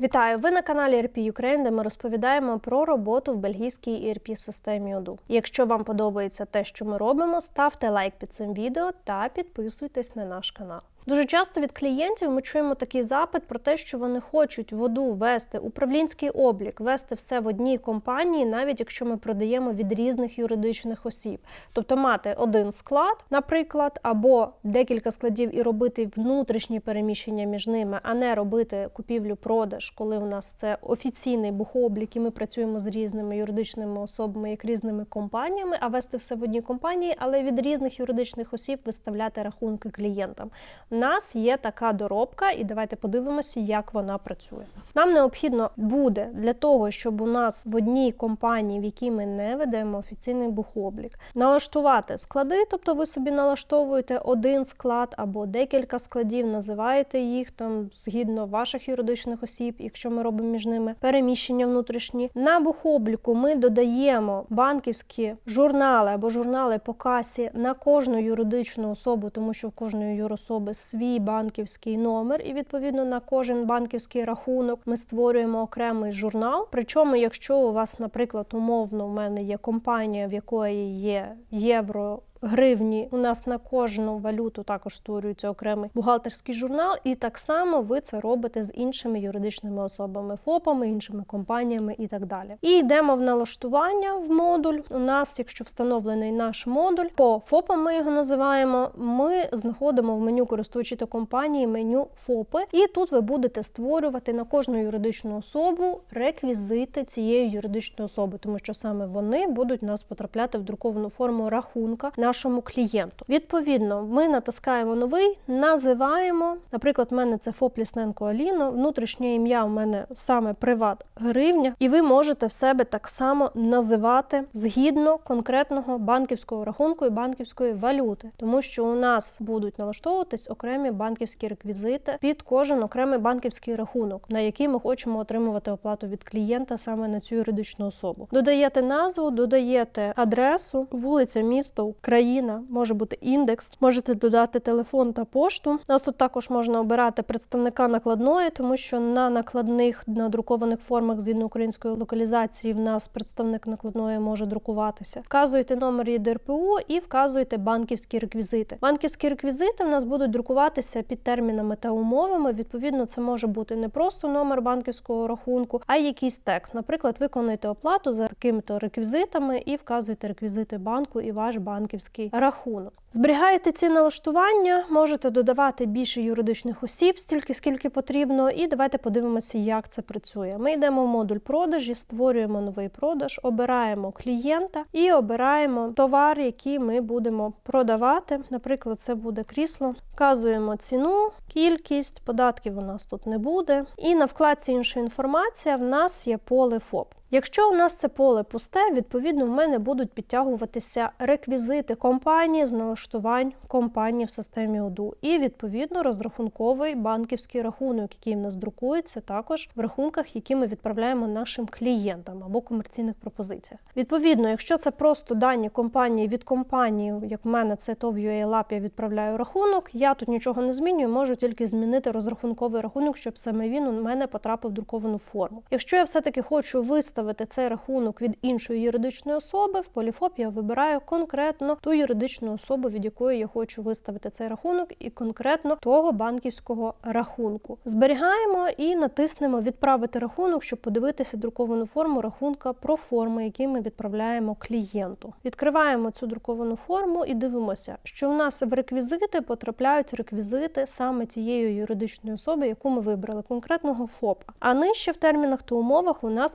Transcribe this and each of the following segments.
Вітаю! Ви на каналі ERP Ukraine, де ми розповідаємо про роботу в бельгійській erp системі ОДУ. Якщо вам подобається те, що ми робимо, ставте лайк під цим відео та підписуйтесь на наш канал. Дуже часто від клієнтів ми чуємо такий запит про те, що вони хочуть в Odoo вести управлінський облік, вести все в одній компанії, навіть якщо ми продаємо від різних юридичних осіб. Тобто мати один склад, наприклад, або декілька складів і робити внутрішні переміщення між ними, а не робити купівлю-продаж, коли у нас це офіційний бухоблік, і ми працюємо з різними юридичними особами, як різними компаніями, а вести все в одній компанії, але від різних юридичних осіб виставляти рахунки клієнтам. Нас є така доробка, і давайте подивимося, як вона працює. Нам необхідно буде для того, щоб у нас в одній компанії, в якій ми не ведемо офіційний бухоблік, налаштувати склади, тобто ви собі налаштовуєте один склад або декілька складів, називаєте їх там згідно ваших юридичних осіб, якщо ми робимо між ними переміщення внутрішні. На бухобліку ми додаємо банківські журнали або журнали по касі на кожну юридичну особу, тому що в кожної юрособи свій банківський номер, і відповідно на кожен банківський рахунок ми створюємо окремий журнал. Причому, якщо у вас, наприклад, умовно, в мене є компанія, в якої є євро. Гривні у нас на кожну валюту також створюється окремий бухгалтерський журнал, і так само ви це робите з іншими юридичними особами, ФОПами, іншими компаніями і так далі. І йдемо в налаштування в модуль. У нас, якщо встановлений наш модуль, по ФОПам ми його називаємо. Ми знаходимо в меню користувачі та компанії меню ФОПи, і тут ви будете створювати на кожну юридичну особу реквізити цієї юридичної особи, тому що саме вони будуть у нас потрапляти в друковану форму рахунка нашому клієнту. Відповідно, ми натискаємо новий, називаємо. Наприклад, в мене це ФОП Лісненко Аліно, внутрішнє ім'я у мене саме Приват Гривня, і ви можете в себе так само називати згідно конкретного банківського рахунку і банківської валюти, тому що у нас будуть налаштовуватись окремі банківські реквізити під кожен окремий банківський рахунок, на який ми хочемо отримувати оплату від клієнта саме на цю юридичну особу. Додаєте назву, додаєте адресу, вулиця, місто, країна, може бути індекс, можете додати телефон та пошту. Нас тут також можна обирати представника накладної, тому що на накладних надрукованих формах згідно української локалізації в нас представник накладної може друкуватися. Вказуєте номер ЄДРПУ і вказуєте банківські реквізити. Банківські реквізити в нас будуть друкуватися під термінами та умовами. Відповідно, це може бути не просто номер банківського рахунку, а якийсь текст. Наприклад, виконуєте оплату за такими-то реквізитами і вказуєте реквізити банку і ваш банківський рахунок. Зберігаєте ці налаштування, можете додавати більше юридичних осіб, стільки скільки потрібно, і давайте подивимося, як це працює. Ми йдемо в модуль продажі, створюємо новий продаж, обираємо клієнта і обираємо товар, який ми будемо продавати. Наприклад, це буде крісло. Вказуємо ціну, кількість, податків у нас тут не буде. І на вкладці інша інформація в нас є поле ФОП. Якщо у нас це поле пусте, відповідно в мене будуть підтягуватися реквізити компанії з налаштувань компанії в системі ОДУ, і відповідно розрахунковий банківський рахунок, який в нас друкується також в рахунках, які ми відправляємо нашим клієнтам або комерційних пропозиціях. Відповідно, якщо це просто дані компанії від компанії, як в мене це ТОВ UA я відправляю рахунок, я тут нічого не змінюю, можу тільки змінити розрахунковий рахунок, щоб саме він у мене потрапив в друковану форму. Якщо я все-таки хочу виставити цей рахунок від іншої юридичної особи, в поліфоп я вибираю конкретно ту юридичну особу, від якої я хочу виставити цей рахунок, і конкретно того банківського рахунку. Зберігаємо і натиснемо Відправити рахунок, щоб подивитися друковану форму рахунка про форми, які ми відправляємо клієнту. Відкриваємо цю друковану форму і дивимося, що у нас в реквізити потрапляють реквізити саме тієї юридичної особи, яку ми вибрали, конкретного ФОПа. А нижче в термінах та умовах у нас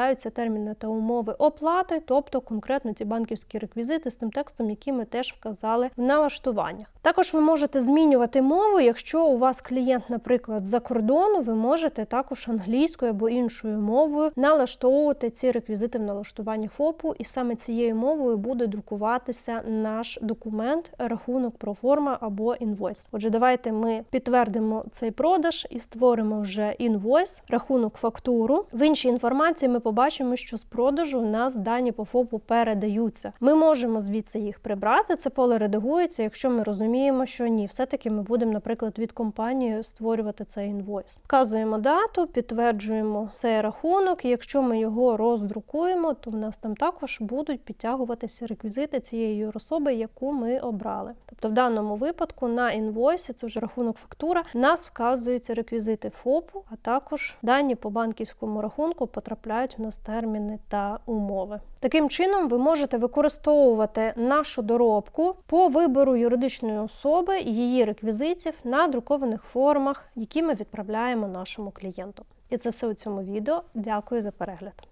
підставляються терміни та умови оплати, тобто конкретно ці банківські реквізити з тим текстом, який ми теж вказали в налаштуваннях. Також ви можете змінювати мову, якщо у вас клієнт, наприклад, за кордону, ви можете також англійською або іншою мовою налаштовувати ці реквізити в налаштуванні ФОПу, і саме цією мовою буде друкуватися наш документ, рахунок проформа або інвойс. Отже, давайте ми підтвердимо цей продаж і створимо вже інвойс, рахунок фактуру. В іншій інформації ми побачимо, що з продажу в нас дані по ФОПу передаються. Ми можемо звідси їх прибрати. Це поле редагується, якщо ми розуміємо, що ні, все-таки ми будемо, наприклад, від компанії створювати цей інвойс. Вказуємо дату, підтверджуємо цей рахунок. Якщо ми його роздрукуємо, то в нас там також будуть підтягуватися реквізити цієї особи, яку ми обрали. Тобто, в даному випадку на інвойсі, це вже рахунок фактура, нас вказуються реквізити ФОПу, а також дані по банківському рахунку потрапляють нас терміни та умови. Таким чином, ви можете використовувати нашу доробку по вибору юридичної особи і її реквізитів на друкованих формах, які ми відправляємо нашому клієнту. І це все у цьому відео. Дякую за перегляд.